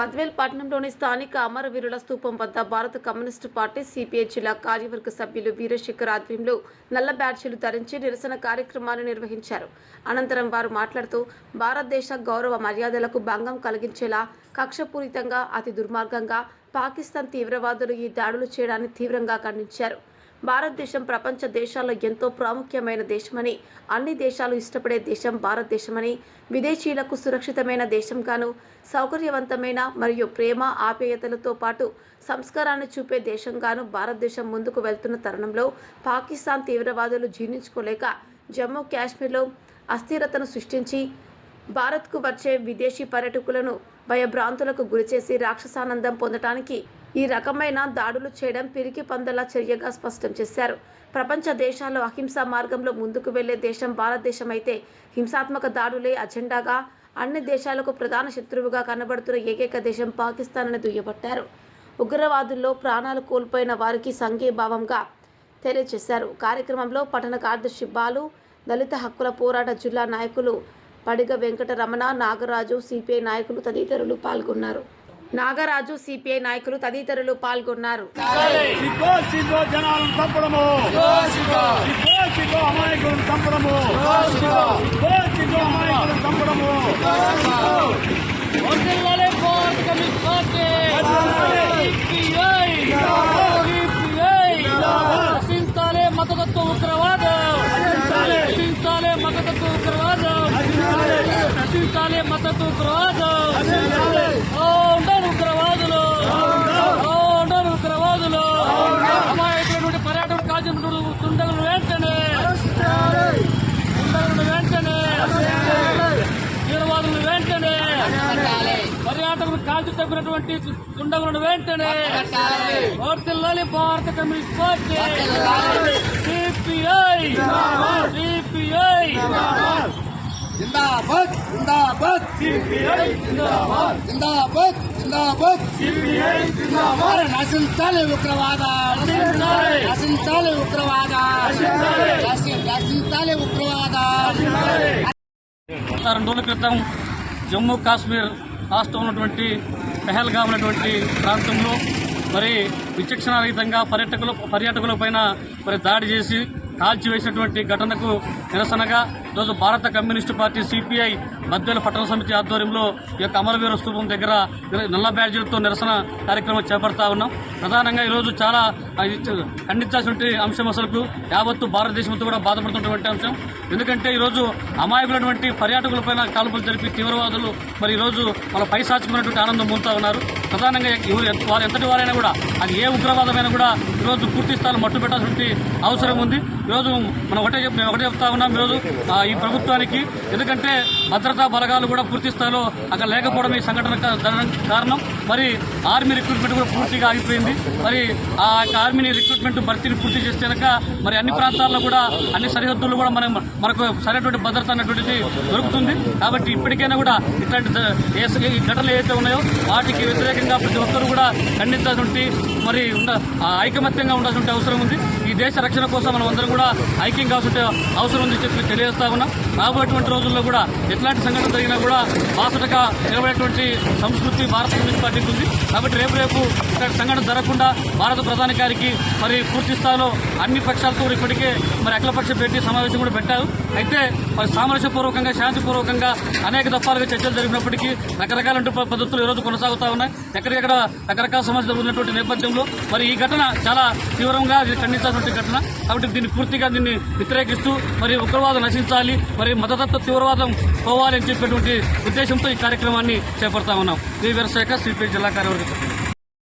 బద్వేల్ పట్టణంలోని స్థానిక అమరవీరుల స్థూపం వద్ద భారత కమ్యూనిస్టు పార్టీ సిపిఐ జిల్లా కార్యవర్గ సభ్యులు వీరశేఖర్ ఆధ్వర్యంలో నల్ల బ్యాడ్జీలు ధరించి నిరసన కార్యక్రమాన్ని నిర్వహించారు. అనంతరం వారు మాట్లాడుతూ భారతదేశ గౌరవ మర్యాదలకు భంగం కలిగించేలా కక్షపూరితంగా అతి దుర్మార్గంగా పాకిస్తాన్ తీవ్రవాదులు ఈ దాడులు చేయడాన్ని తీవ్రంగా ఖండించారు. భారతదేశం ప్రపంచ దేశాల్లో ఎంతో ప్రాముఖ్యమైన దేశమని అన్ని దేశాలు ఇష్టపడే దేశం భారతదేశమని విదేశీయులకు సురక్షితమైన దేశంగాను సౌకర్యవంతమైన మరియు ప్రేమ ఆప్యాయతలతో పాటు సంస్కారాన్ని చూపే దేశంగాను భారతదేశం ముందుకు వెళ్తున్న తరుణంలో పాకిస్తాన్ తీవ్రవాదులు జీర్ణించుకోలేక జమ్మూ కాశ్మీర్లో అస్థిరతను సృష్టించి భారత్కు వచ్చే విదేశీ పర్యాటకులను భయభ్రాంతులకు గురిచేసి రాక్షసానందం పొందటానికి ఈ రకమైన దాడులు చేయడం పిరికి పందల చర్యగా స్పష్టం చేశారు. ప్రపంచ దేశాల్లో అహింసా మార్గంలో ముందుకు వెళ్ళే దేశం భారతదేశం అయితే హింసాత్మక దాడులే అజెండాగా అన్ని దేశాలకు ప్రధాన శత్రువుగా కనబడుతున్న ఏకైక దేశం పాకిస్తాన్ అని దుయ్యబట్టారు. ఉగ్రవాదుల్లో ప్రాణాలు కోల్పోయిన వారికి సంఘీభావంగా తెలియజేశారు. కార్యక్రమంలో పట్టణ కార్యదర్శి బాలు దళిత హక్కుల పోరాట జిల్లా నాయకులు పడిగ వెంకటరమణ నాగరాజు సిపిఐ నాయకులు తదితరులు పాల్గొన్నారు. నాగరాజు సిపిఐ నాయకులు తదితరులు పాల్గొన్నారు. సిగ్గో మతతత్వ ఉగ్రవాదం. నశించాలి మతతత్వ ఉగ్రవాదం. మతతత్వ ఉగ్రవాదం. ఓ పర్యాటకులు కాల్చి తప్పినటువంటి దుండగులను వెంటనే వర్తిల్లాలి భారత కమ్యూనిస్ట్ పార్టీ సిపిఐ. సిపిఐ. జిందాబాద్ జిందాబాద్. జిందాబాద్. జిందాబాద్ మరి నశించాలి ఉగ్రవాద. నశించాలి. ఉగ్రవాద. నశి- నశించాలి ఉగ్రవాద. రెండు రోజుల క్రితం జమ్మూ కాశ్మీర్ రాష్ట్రం ఉన్నటువంటి పెహల్గా ఉన్నటువంటి ప్రాంతంలో మరి విచక్షణారహితంగా పర్యటకులు పర్యాటకుల పైన మరి దాడి చేసి కాల్చివేసినటువంటి ఘటనకు నిరసనగా ఈరోజు భారత కమ్యూనిస్టు పార్టీ సిపిఐ మధ్యలో పట్టణ సమితి ఆధ్వర్యంలో ఈ యొక్క అమరవీర స్థూపం దగ్గర నల్ల బ్యాడ్జీలతో నిరసన కార్యక్రమం చేపడతా ఉన్నాం. ప్రధానంగా ఈరోజు చాలా ఆ, ఖండించాల్సిన అంశం అసలు యావత్తు భారతదేశంతో కూడా బాధపడుతున్నటువంటి అంశం. ఎందుకంటే ఈరోజు అమాయకులైనటువంటి పర్యాటకులపైన కాల్పులు జరిపి తీవ్రవాదులు మరి ఈరోజు వాళ్ళ పైశాచికమైనటువంటి ఆనందం పొందుతా ఉన్నారు. ప్రధానంగా వారు ఎంతటి వారైనా కూడా అది ఏ ఉగ్రవాదమైనా కూడా ఈరోజు పూర్తి స్థాయిలో మట్టు పెట్టాల్సిన అవసరం ఉంది. ఈరోజు మనం ఒకటే చెప్ మేము ఒకటే చెప్తా ఉన్నాం ఈరోజు ఈ ప్రభుత్వానికి. ఎందుకంటే భద్రతా బలగాలు కూడా పూర్తి స్థాయిలో అక్కడ లేకపోవడం ఈ సంఘటన కారణం. మరి ఆర్మీ రిక్రూట్మెంట్ కూడా పూర్తిగా ఆగిపోయింది. మరి ఆ యొక్క ఆర్మీని రిక్రూట్మెంట్ భర్తీని పూర్తి చేస్తే కనుక మరి అన్ని ప్రాంతాల్లో కూడా అన్ని సరిహద్దుల్లో కూడా మనం మనకు సరైనటువంటి భద్రత అనేటువంటిది దొరుకుతుంది. కాబట్టి ఇప్పటికైనా కూడా ఇట్లాంటి ద- ఏ- ఈ ఘటనలు ఏవైతే ఉన్నాయో వాటికి వ్యతిరేకంగా ప్రతి ఒక్కరూ కూడా ఖండించాల్సి మరి ఉండ ఆ ఐకమత్యంగా ఉండాల్సిన అవసరం ఉంది. ఈ దేశ రక్షణ కోసం మనం అందరం కూడా ఐక్యం కావాల్సిన అవసరం ఉంది చెప్పి తెలియజేస్తా ఉన్నాం. రాబోయేటువంటి రోజుల్లో కూడా ఎట్లాంటి సంఘటన జరిగినా కూడా బాసటగా నిలబడేటువంటి సంస్కృతి భారత కమ్యూనిస్ట్ పార్టీకి ఉంది. కాబట్టి రేపు రేపు ఇక్కడ సంఘటన జరగకుండా భారత ప్రధాని గారికి మరి పూర్తి స్థాయిలో అన్ని పక్షాలతో ఇప్పటికే మరి అఖిలపక్ష భేటీ సమావేశం కూడా పెట్టారు. అయితే మరి సామరస్యపూర్వకంగా శాంతిపూర్వకంగా అనేక దఫాలుగా చర్చలు జరిగినప్పటికీ రకరకాల పద్ధతులు ఈరోజు కొనసాగుతూ ఉన్నాయి. ఎక్కడికక్కడ రకరకాల సమస్యలు ఉన్నటువంటి నేపథ్యంలో మరి ఈ ఘటన చాలా తీవ్రంగా ఖండించాల్సిన ఘటన. కాబట్టి దీన్ని పూర్తిగా దీన్ని వ్యతిరేకిస్తూ మరి ఉగ్రవాదం నశించాలి. మరి మతతత్వ తీవ్రవాదం పోవాలని చెప్పేటువంటి ఉద్దేశంతో ఈ కార్యక్రమాన్ని చేపడతా ఉన్నాం. వి వీరశాఖ సిపిఐ జిల్లా కార్యవర్గ